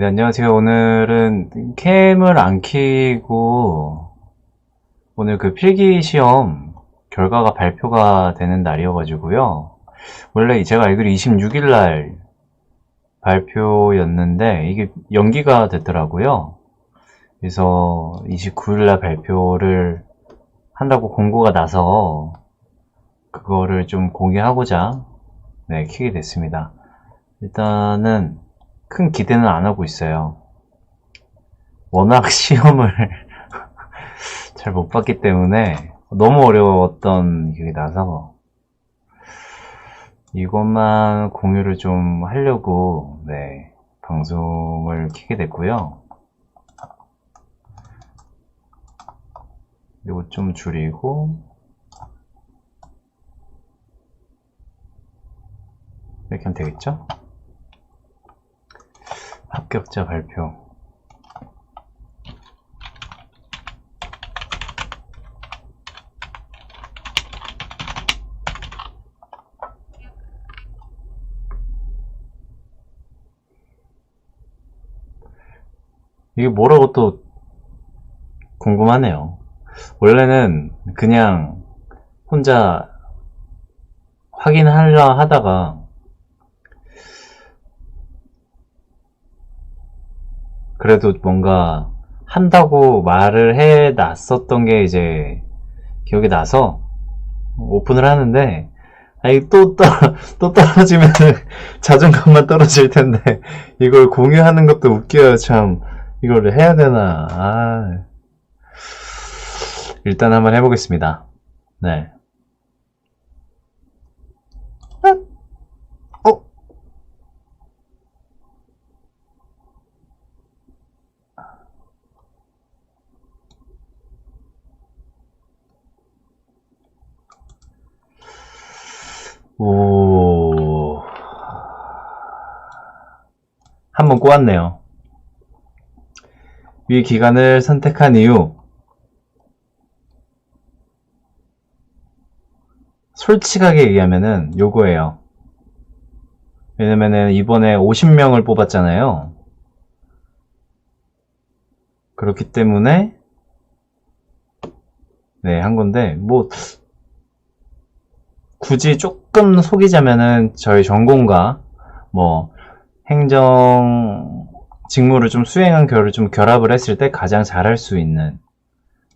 네, 안녕하세요. 오늘은 캠을 안 켜고 오늘 그 필기 시험 결과가 발표가 되는 날이어가지고요. 원래 제가 알기로 26일 날 발표였는데 이게 연기가 됐더라고요. 그래서 29일 날 발표를 한다고 공고가 나서 그거를 좀 공개하고자 네, 켜게 됐습니다. 일단은 큰 기대는 안 하고 있어요. 워낙 시험을 잘 못 봤기 때문에 너무 어려웠던 기억이 나서 이것만 공유를 좀 하려고 네, 방송을 켜게 됐고요. 이거 좀 줄이고 이렇게 하면 되겠죠? 합격자 발표. 이게 뭐라고 또 궁금하네요. 원래는 그냥 혼자 확인하려 하다가 그래도 뭔가 한다고 말을 해 놨었던 게 이제 기억이 나서 오픈을 하는데 아니 또, 떨, 또 떨어지면 자존감만 떨어질 텐데 이걸 공유하는 것도 웃겨요. 참 이걸 해야 되나. 아. 일단 한번 해보겠습니다. 네 오. 한 번 꼬았네요. 위 기간을 선택한 이유. 솔직하게 얘기하면은 요거예요. 왜냐면은 이번에 50명을 뽑았잖아요. 그렇기 때문에 네, 한 건데 뭐 굳이 조금 속이자면은 저희 전공과 뭐 행정 직무를 좀 수행한 결을 좀 결합을 했을 때 가장 잘할 수 있는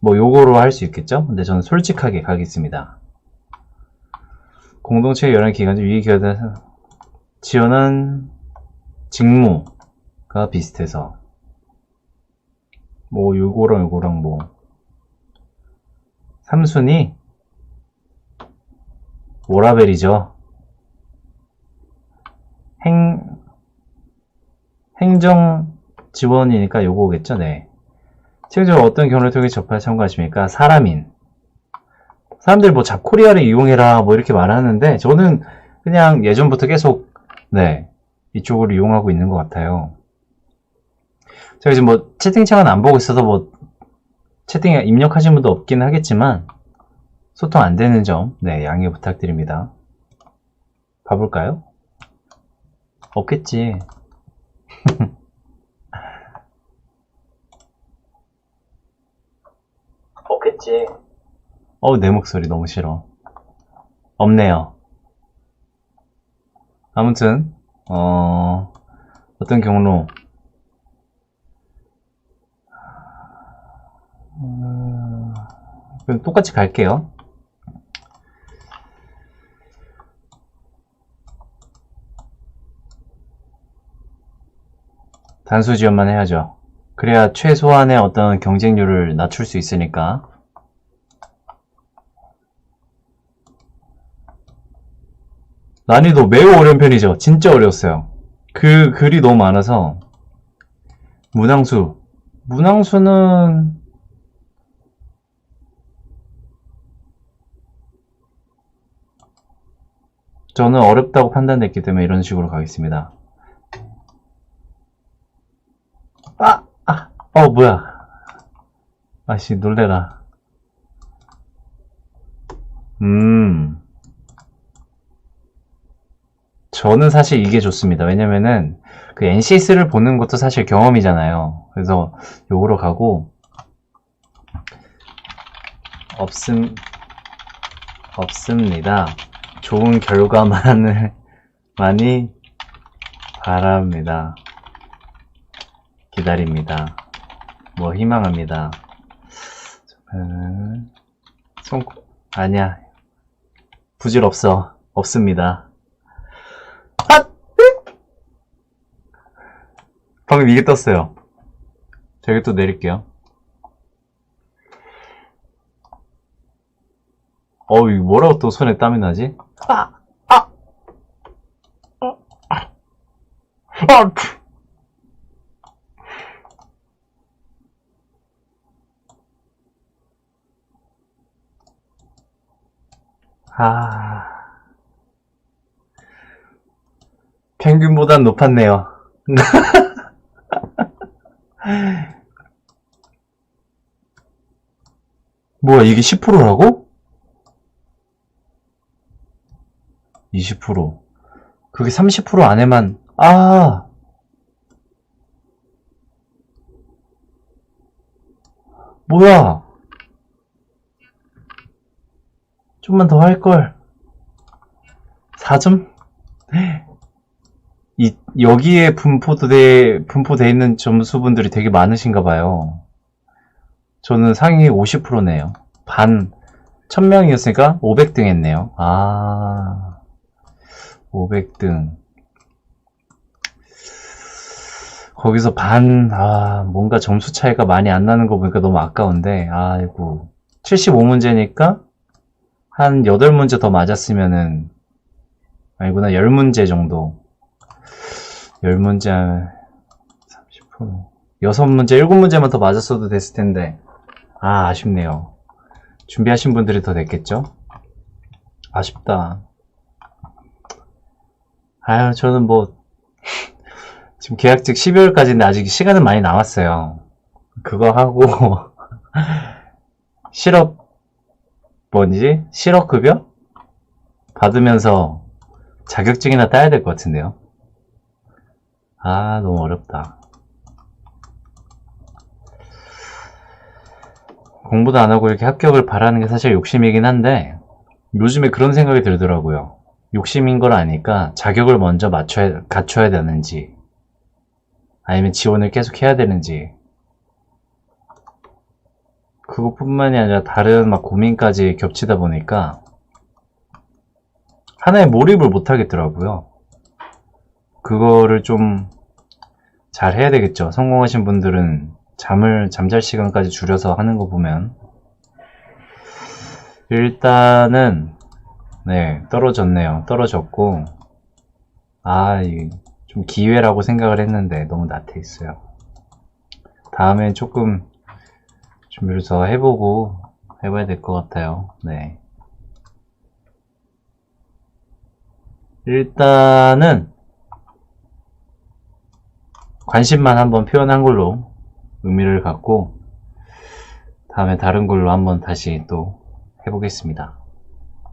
뭐 요거로 할 수 있겠죠? 근데 저는 솔직하게 가겠습니다. 공동체 열한 기관 중 위기기관 지원한 직무가 비슷해서 뭐 요거랑 요거랑 뭐 3순위 오라벨이죠. 행, 행정 지원이니까 요거겠죠, 네. 최종적으로 어떤 경로를 통해 접할 참가하십니까? 사람인. 사람들 뭐 잡코리아를 이용해라 뭐 이렇게 말하는데 저는 그냥 예전부터 계속 네 이쪽을 이용하고 있는 것 같아요. 제가 지금 뭐 채팅창은 안 보고 있어서 뭐 채팅에 입력하신 분도 없긴 하겠지만 소통 안 되는 점, 네, 양해 부탁드립니다. 가볼까요? 없겠지. 없겠지. 어우, 내 목소리 너무 싫어. 없네요. 아무튼, 어, 어떤 경로, 음, 똑같이 갈게요. 단수 지원만 해야죠. 그래야 최소한의 어떤 경쟁률을 낮출 수 있으니까. 난이도 매우 어려운 편이죠. 진짜 어려웠어요. 그 글이 너무 많아서. 문항수. 문항수는 저는 어렵다고 판단됐기 때문에 이런 식으로 가겠습니다. 아! 아! 어, 뭐야. 아씨, 놀래라. 음. 저는 사실 이게 좋습니다. 왜냐면은 그 NCS를 보는 것도 사실 경험이잖아요. 그래서 요거로 가고 없음 없습니다. 좋은 결과만을 많이 바랍니다. 기다립니다. 뭐 희망합니다. 음, 손 아니야 부질 없어 없습니다. 아! 방금 이게 떴어요. 저기 또 내릴게요. 어우, 뭐라고 또 손에 땀이 나지? 아! 아! 어, 아! 아! 아. 평균보단 높았네요. 뭐야, 이게 10%라고? 20%. 그게 30% 안에만, 아! 뭐야! 좀만 더 할걸. 4점? 이, 여기에 분포돼, 분포돼 있는 점수분들이 되게 많으신가 봐요. 저는 상위 50%네요. 반, 1000명이었으니까 500등 했네요. 아, 500등. 거기서 반, 아, 뭔가 점수 차이가 많이 안 나는 거 보니까 너무 아까운데, 아이고. 75문제니까 한 8문제 더 맞았으면은, 아니구나, 10문제 정도. 10문제, 30%. 6문제, 7문제만 더 맞았어도 됐을 텐데. 아, 아쉽네요. 준비하신 분들이 더 됐겠죠? 아쉽다. 아유, 저는 뭐, 지금 계약직 12월까지인데 아직 시간은 많이 남았어요. 그거 하고, 실업, 뭐지? 실업급여? 받으면서 자격증이나 따야 될 것 같은데요. 아, 너무 어렵다. 공부도 안 하고 이렇게 합격을 바라는 게 사실 욕심이긴 한데, 요즘에 그런 생각이 들더라고요. 욕심인 걸 아니까 자격을 먼저 맞춰야, 갖춰야 되는지, 아니면 지원을 계속 해야 되는지, 그것뿐만이 아니라 다른 막 고민까지 겹치다 보니까, 하나에 몰입을 못 하겠더라고요. 그거를 좀 잘 해야 되겠죠. 성공하신 분들은 잠을, 잠잘 시간까지 줄여서 하는 거 보면. 일단은, 네, 떨어졌네요. 떨어졌고, 아, 이, 좀 기회라고 생각을 했는데 너무 나태 있어요. 다음에 조금 준비를 더 해보고 해봐야 될 것 같아요. 네. 일단은, 관심만 한번 표현한 걸로 의미를 갖고 다음에 다른 걸로 한번 다시 또 해보겠습니다.